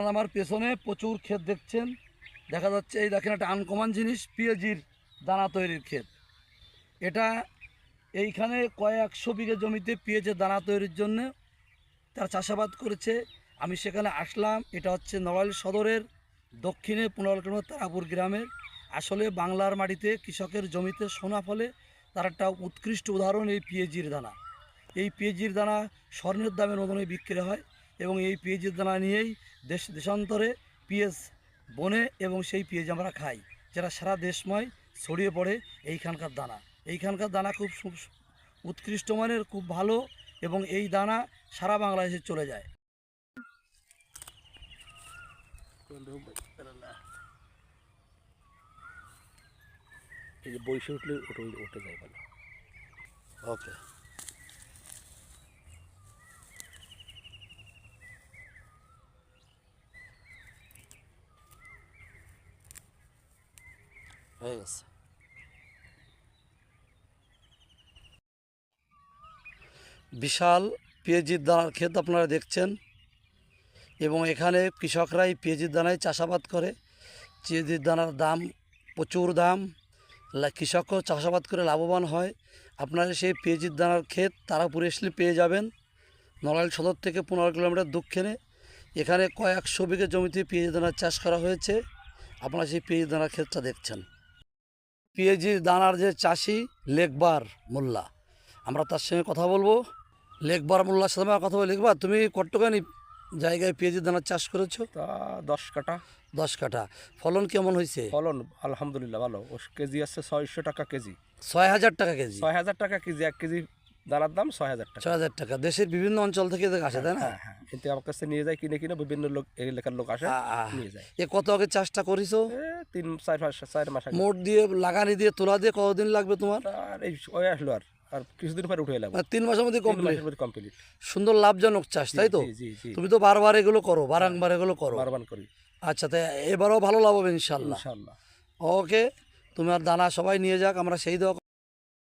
আমার পেছনে প্রচুর ক্ষেত দেখছেন। দেখা যাচ্ছে এই দেখেন একটা আনকমন জিনিস পিএজির দানা তৈরির ক্ষেত। এটা এইখানে কয়েকশো বিঘে জমিতে পেঁয়াজের দানা তৈরির জন্য তার চাষাবাদ করেছে। আমি সেখানে আসলাম, এটা হচ্ছে নড়াইল সদরের দক্ষিণে পনেরো তারাপুর গ্রামের। আসলে বাংলার মাটিতে কৃষকের জমিতে সোনা ফলে তার একটা উৎকৃষ্ট উদাহরণ এই পিএজির দানা। এই পিএজির দানা স্বর্ণের দামের মতনই বিক্রি হয়। এবং এই পেঁয়াজের দানা নিয়েই দেশ দেশান্তরে পেঁয়াজ বনে এবং সেই পেঁয়াজ আমরা খাই যারা সারা দেশময় ছড়িয়ে পড়ে এইখানকার দানা। এইখানকার দানা খুব উৎকৃষ্ট মানের খুব ভালো এবং এই দানা সারা বাংলাদেশে চলে যায়। এই যে বইসে উঠলে ওটা ওটা যায় ভালো। ওকে। হয়ে গেছে। বিশাল পেঁয়াজির দানার ক্ষেত আপনারা দেখছেন এবং এখানে কৃষকরাই পেঁয়াজির দানায় চাষাবাদ করে। পেঁয়াজির দানার দাম প্রচুর দাম। কৃষকও চাষাবাদ করে লাভবান হয়। আপনারা সেই পেঁয়াজির দানার ক্ষেত তারাপুরে আসলে পেয়ে যাবেন নড়াইল সদর থেকে পনেরো কিলোমিটার দক্ষিণে। এখানে কয়েকশো বিঘে জমিতে পেঁয়াজি দানার চাষ করা হয়েছে। আপনারা সেই পেঁয়াজি দানার ক্ষেতটা দেখছেন। পেঁয়াজির দানার যে চাষি লেকবার মোল্লা। আমরা তার সঙ্গে কথা বলব। লেকবার মোল্লার সাথে আমার কথা বলি লেকবার তুমি কট্টকানি জায়গায় পেঁয়াজির দানার চাষ করেছ? তা দশ কাটা দশ কাঠা। ফলন কেমন হয়েছে? ফলন আলহামদুলিল্লাহ ভালো। ও কেজি আছে ছয়শো টাকা কেজি। ছয় হাজার টাকা কেজি? ছয় হাজার টাকা কেজি এক কেজি দানার দাম ছয় হাজার টাকা। ছয় হাজার টাকা। দেশের বিভিন্ন অঞ্চল থেকে আসে তাই না? হ্যাঁ হ্যাঁ। কিন্তু আমার কাছে নিয়ে যায় কিনে কিনে বিভিন্ন লোক এলাকার লোক আসে নিয়ে যায়। এ কত আগে চাষটা করিছো? তিন চার মাস চার মাস আগে। মোট দিয়ে লাগানি দিয়ে তোলা দিয়ে কতদিন লাগবে তোমার? আর এই ওই আসলো আর আর কিছুদিন পরে উঠে এলাম। মানে তিন মাসের মধ্যে কমপ্লিট কমপ্লিট সুন্দর লাভজনক চাষ তাই তো? তুমি তো বারবার এগুলো করো বারংবার এগুলো করো। বারবার করি। আচ্ছা তাই এবারও ভালো লাভ হবে ইনশাল্লাহ ইনশাআল্লাহ। ওকে তুমি আর দানা সবাই নিয়ে যাক আমরা সেই দেওয়া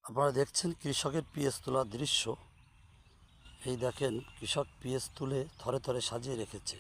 আপনারা দেখছেন কৃষকের পিএস তোলার দৃশ্য। এই দেখেন কৃষক পিএস তুলে থরে থরে সাজিয়ে রেখেছে।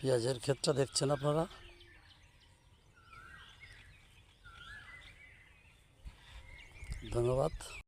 পেঁয়াজের ক্ষেতটা দেখছেন আপনারা? ধন্যবাদ।